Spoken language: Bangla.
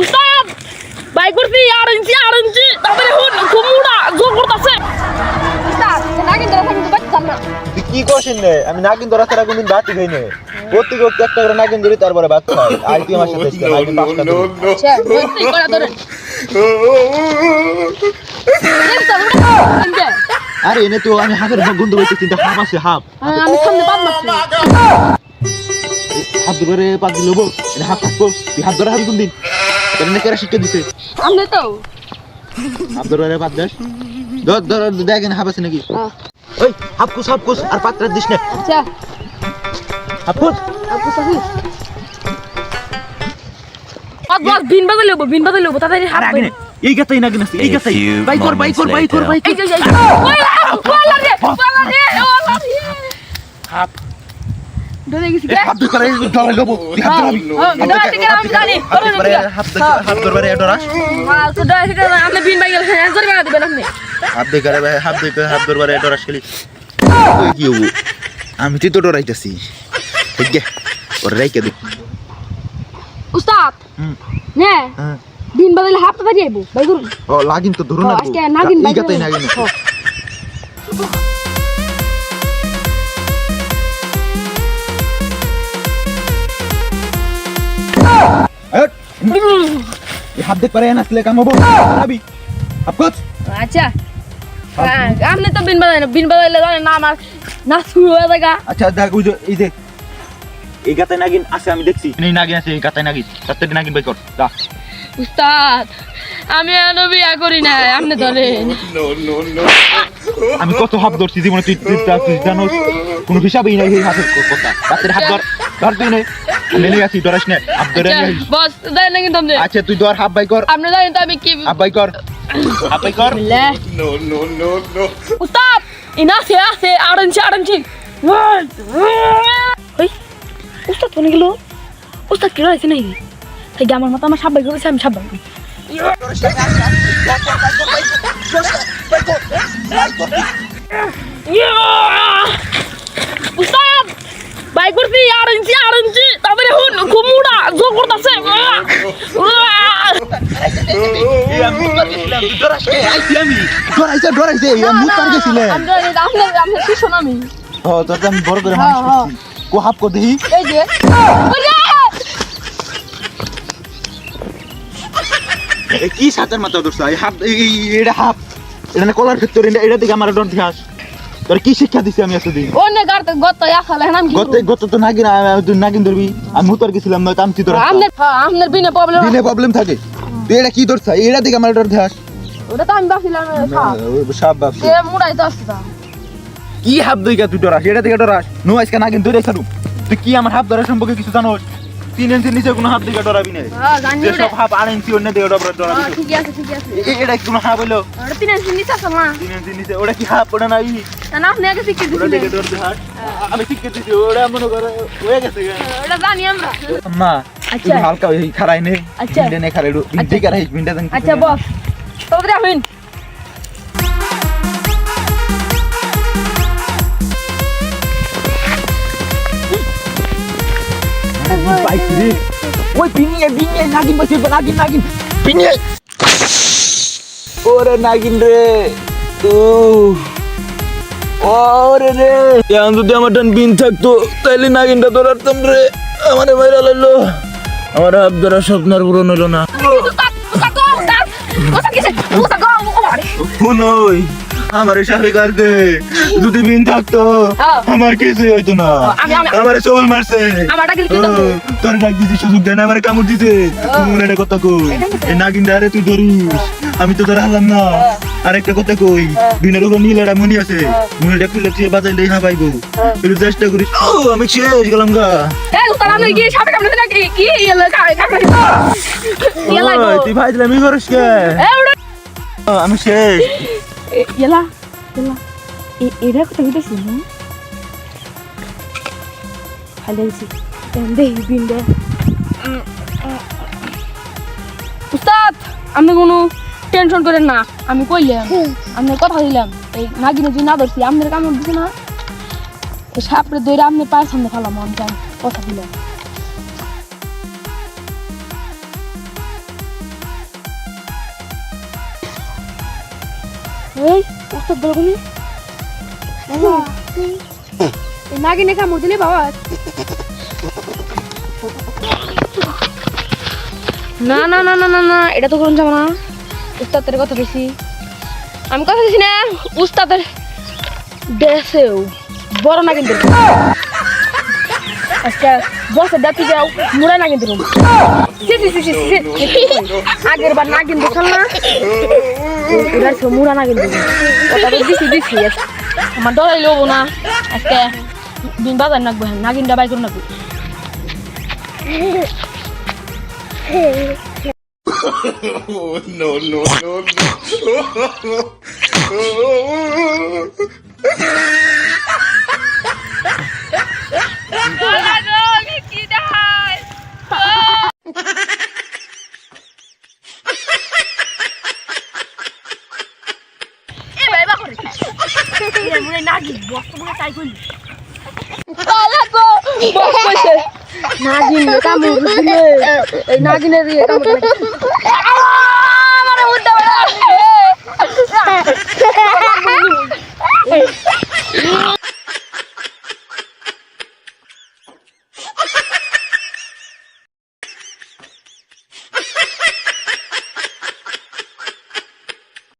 উস্তাদ বাই করছি আর ইঞ্চি আর ইঞ্চি তারপরে হুন কুমুড়া জোর করতেছে। উস্তাদ নাকি ধরে থাকি তো বাচ্চা না তুই কি করছিস নে আমি নাগিন ধরা ছাড়া কোনদিন ভাত খাই না প্রত্যেক প্রত্যেক একটা করে নাগিন ধরি তারপরে ভাত খাই। আই তুই আমার সাথে আই তুই পাঁচটা। আচ্ছা বলছি করে ধরে। আরে এনে তো আমি হাতের গন্ধ পাইছি কিন্তু হাফ আছে হাফ আমি সামনে বাদ মারছি হাত ধরে পাত দিল বল এটা হাত থাকব তুই হাত ধরে হাবি কোনদিন? তোর কেরা শিক্ষা দিছে? আমি তো। হাত ধরে পাত দেস। ধর ধর দেখ এনে হাফ নাকি। ওই হাফ কুস আর পাত্রা দিস না। আচ্ছা হাফ কুস। আপু সাহি বাস বিন বাদে লব বিন বাদে লব তাড়াতাড়ি হাত আগে এই গাতাই নাগিন আছে এই গাতাই। বাই কর বাই কর বাই কর বাই এই যে এই ওলা ওলা রে ওলা রে ওলা রে। হাফ। গেছি হাত ধরে হাত ধরে আমি হাত ধরে হাত ধরে তো ধরে থেকে আপনি বিন বাই গেল হ্যাঁ জোরে বানা দিবেন আপনি। হাত দিয়ে ভাই হাত দিয়ে হাত ধরবার ডরাস খেলি কি হব? আমি তো ডরাইতাছি। ঠিক গে ওর রাইকে দে। উস্তাদ হুম। নে বিন হাত যাইব ও লাগিন তো ধরো না নাগিন দেখ পারে নাচলে কাম হব আবি আপকোচ আচ্ছা। হ্যাঁ, আপনি তো বিন বাজাই না বিন বাজাইলে জানেন না শুরু হয়ে যায় আচ্ছা দেখ যে এই যে এই গাতাই নাগিন আছে আমি দেখছি। এই নাগিন আছে এই গাতাই নাগিন। তাতে নাগিন বাই কর যা। উস্তাদ আমি এনো বিয়া করি না আপনি ধরেন। আমি কত হাত ধরছি জীবনে তুই তুই জানোস কোনো হিসাবেই নাই এই হাতের কথা। রাতের হাত ধর। ধর নেই আমি নিয়ে ধরাস না। হাত ধরে বস দেয় না কিন্তু আপনি। আচ্ছা তুই ধর হাত বাই কর। আপনি জানেন তো আমি কি হাত বাই কর। হাত বাই কর। লে। উস্তাদ ইনা সে আছে আড়নছি আড়নছি ওই উস্তাদ কোনে গেল। উস্তাদ কি রয়েছে নাকি? তাই আমার মতো আমার করেছে আমি করি? উস্তাদ! করছি আর ইঞ্চি আর ইঞ্চি তারপরে হুন কুমুড়া জোর করতেছে ধরাস কে? সাতের মাথা ধরছ? এটা না কলার ভেতর, এটা- দিকে আমার ডর দিয়াস। তোর কি শিক্ষা দিছি আমি এতদিন? অন্য গত আসালে নাম কি? গত গত তো নাগিন তুই নাগিন ধরবি। আমি মুতার গেছিলাম নয়তো আমি তুই ধর আমনের হ্যাঁ বিনা প্রবলেম দিনে প্রবলেম থাকে। তুই এটা কি ধরছ এটা দিকে আমার ডর দিয়াস ওটা তো আমি ভাবছিলাম সাপ বাপসি এ মুড়াই তো কি হাত দইকা তুই ডরাস এটা থেকে ডরাস নো আজকে নাগিন ধরে তুই কি আমার হাত ধরার সম্পর্কে কিছু জানোস? তিন ইঞ্চির নিচে কোনো হাত দিকে ডরাবি না হ্যাঁ যে সব হাত আড় ইঞ্চি অন্য দিকে ডরাবি ডরাবি হ্যাঁ, আছে ঠিকই আছে। এটা কি কোনো হাত হইল? ওটা তিন নিচে আছে মা। তিন ইঞ্চির নিচে। ওটা কি হাত? ওটা নাই। না আপনি আগে শিখে ওটা দিকে ডরবি হাত। আমি ঠিক করে দিছি ওটা মনে করে হয়ে গেছে ওটা জানি আমরা। মা আচ্ছা। হালকা ওই খারাই নে। আচ্ছা। নে খারাই ভিন্ডে আচ্ছা। খারাই ভিন্ডে দেন আচ্ছা বস। তোদের আমিন বাইক রে ওই পিনিয়ে পিনিয়ে নাগিন বসে নাগিন নাগিন পিনিয়ে ওরে নাগিন রে ও ওরে রে এখন যদি আমার টান বিন থাকতো তাইলে নাগিনটা ধরারতাম রে আমার মাইরা লাগল আমার হাত ধরা স্বপ্ন আর পূরণ হলো না শুনই আমার সাথে কার দে যদি বিন থাকতো হ্যাঁ। আমার কিছু হইতো না। আমি- আমি- আমার সবল মারছে। তোর ডাক দিতে সুযোগ দেয় না আমার কামড় দিতে মনে একটা কথা কই। এই নাগিন আরে তুই ধরিস। আমি তো তোর হারলাম না। আরেকটা কথা কই বিনের উপর নীল একটা মনি আছে। মনিটা খুলে তুই বাজাইলেই না পাইবো। একটু চেষ্টা করিস। ও আমি শেষ গেলাম গা। তুই কে? এ আমি শেষ। এলা এলা এরা কথা কইতেছিস না ভালো হয়েছে দে বিন্দে উস্তাদ আপনি কোনো টেনশন করেন না আমি কইলাম আপনার কথা দিলাম এই নাগিনে যদি না ধরছি আপনার কামড় দিছে না সাপড়ে দইরা আপনার পায়ের সামনে ফেলাম আমি কথা দিলাম এই নাগিনে কামড় দিলে বাবা না না না না না না এটা তো করুন যাব না উস্তাদের কথা বেশি আমি কথা দিছি না উস্তাদের দেশেও বড় না কিন্তু আজকে বসে ডাকি যাও মুড়া না কিন্তু আগের বার না কিন্তু না এবার সে মুড়া না কিন্তু কথা তো দিছি দিছি আমার ডরাই লবো না আজকে দিন বাজার নাকবো হ্যাঁ নাগিনটা বাই করে নাকবো Oh, no, no, no, no. নাগিন কামড় দিলে এই নাগিনের ইয়ে কামড় আমারে উদ্দা